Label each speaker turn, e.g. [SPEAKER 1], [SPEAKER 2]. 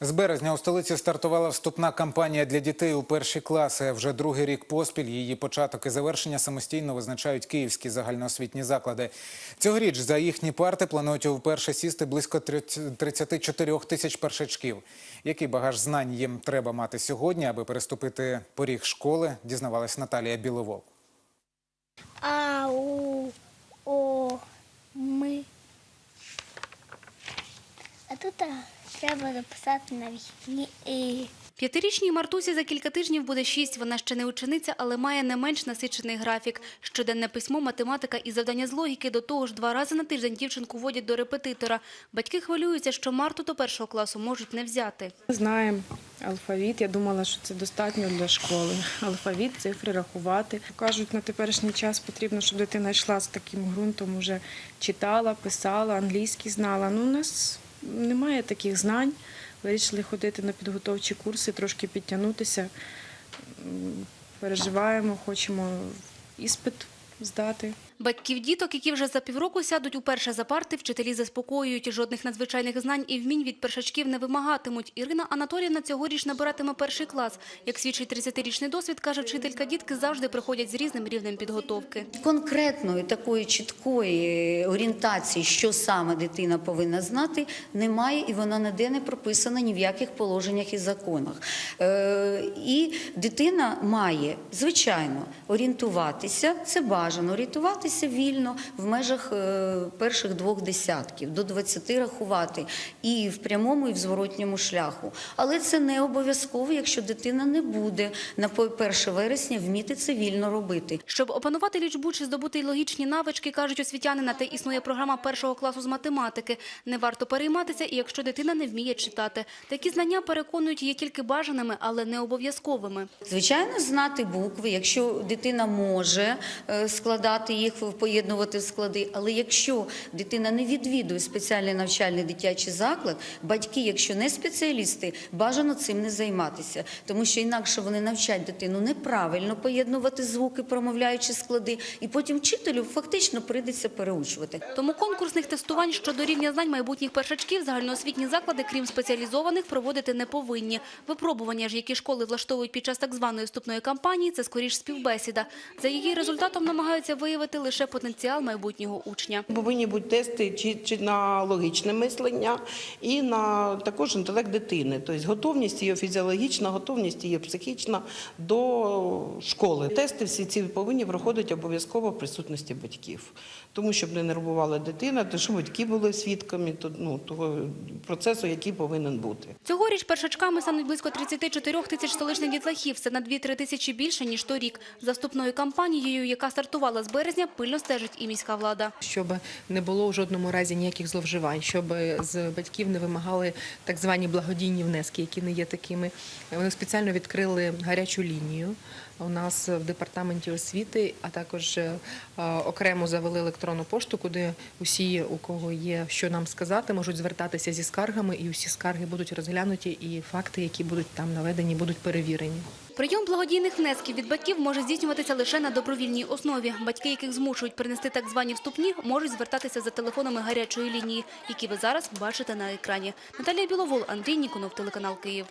[SPEAKER 1] З березня у столиці стартувала вступна кампанія для дітей у перші класи. Вже другий рік поспіль її початок і завершення самостійно визначають київські загальноосвітні заклади. Цьогоріч за їхні парти планують вперше сісти близько 34 тисяч першачків. Який багаж знань їм треба мати сьогодні, аби переступити поріг школи, дізнавалась Наталія Біловол.
[SPEAKER 2] А, у, о, ми. А тут треба записати навіть ні.
[SPEAKER 3] П'ятирічній Мартусі за кілька тижнів буде шість. Вона ще не учениця, але має не менш насичений графік. Щоденне письмо, математика і завдання з логіки. До того ж, два рази на тиждень дівчинку водять до репетитора. Батьки хвилюються, що Марту до першого класу можуть не взяти.
[SPEAKER 4] Знаємо алфавіт. Я думала, що це достатньо для школи. Алфавіт, цифри рахувати. Кажуть, на теперішній час потрібно, щоб дитина йшла з таким ґрунтом, уже читала, писала, англійський знала. Ну, у нас немає таких знань. Вирішили ходити на підготовчі курси, трошки підтягнутися. Переживаємо, хочемо іспит здати.
[SPEAKER 3] Батьків діток, які вже за півроку сядуть уперше за парти, вчителі заспокоюють. Жодних надзвичайних знань і вмінь від першачків не вимагатимуть. Ірина Анатоліївна цьогоріч набиратиме перший клас. Як свідчить 30-річний досвід, каже вчителька, дітки завжди приходять з різним рівнем підготовки.
[SPEAKER 5] Конкретної такої чіткої орієнтації, що саме дитина повинна знати, немає, і вона ніде не прописана ні в яких положеннях і законах. Е, і дитина має, звичайно, орієнтуватися, це бажано, орієнтуватися вільно в межах е, перших двох десятків, до 20 рахувати і в прямому, і в зворотньому шляху. Але це не обов'язково, якщо дитина не буде на 1 вересня вміти це вільно робити.
[SPEAKER 3] Щоб опанувати лічбу чи здобути логічні навички, кажуть освітяни, на те існує програма першого класу з математики. Не варто перейматися, і якщо дитина не вміє читати. Такі знання, переконують, є тільки бажаними, але не обов'язковими.
[SPEAKER 5] Звичайно, знати букви, якщо дитина може е, складати їх, поєднувати склади. Але якщо дитина не відвідує спеціальний навчальний дитячий заклад, батьки, якщо не спеціалісти, бажано цим не займатися, тому що інакше вони навчать дитину неправильно поєднувати звуки, промовляючи склади, і потім вчителю фактично прийдеться переучувати.
[SPEAKER 3] Тому конкурсних тестувань щодо рівня знань майбутніх першачків загальноосвітні заклади, крім спеціалізованих, проводити не повинні. Випробування ж, які школи влаштовують під час так званої вступної кампанії, це скоріш співбесіда. За її результатом намагаються виявити лише потенціал майбутнього учня.
[SPEAKER 6] Повинні бути тести чи, чи на логічне мислення і на також інтелект дитини, тобто готовність її фізіологічна, готовність її психічна до школи. Тести всі ці повинні проходити обов'язково в присутності батьків, тому щоб не нервувала дитина, то щоб батьки були свідками то- ну, того процесу, який повинен бути.
[SPEAKER 3] Цьогоріч першачками стануть близько 34 тисяч столичних дітлахів. Це на 2-3 тисячі більше, ніж торік. За вступною кампанією, яка стартувала з березня, пильно стежить і міська влада.
[SPEAKER 7] щоб не було в жодному разі ніяких зловживань, щоб з батьків не вимагали так звані благодійні внески, які не є такими. Вони спеціально відкрили гарячу лінію у нас в департаменті освіти, а також е, окремо завели електронну пошту, куди усі, у кого є що нам сказати, можуть звертатися зі скаргами, і усі скарги будуть розглянуті, і факти, які будуть там наведені, будуть перевірені.
[SPEAKER 3] Прийом благодійних внесків від батьків може здійснюватися лише на добровільній основі. Батьки, яких змушують принести так звані вступні, можуть звертатися за телефонами гарячої лінії, які ви зараз бачите на екрані. Наталія Біловол, Андрій Ніконов, телеканал Київ.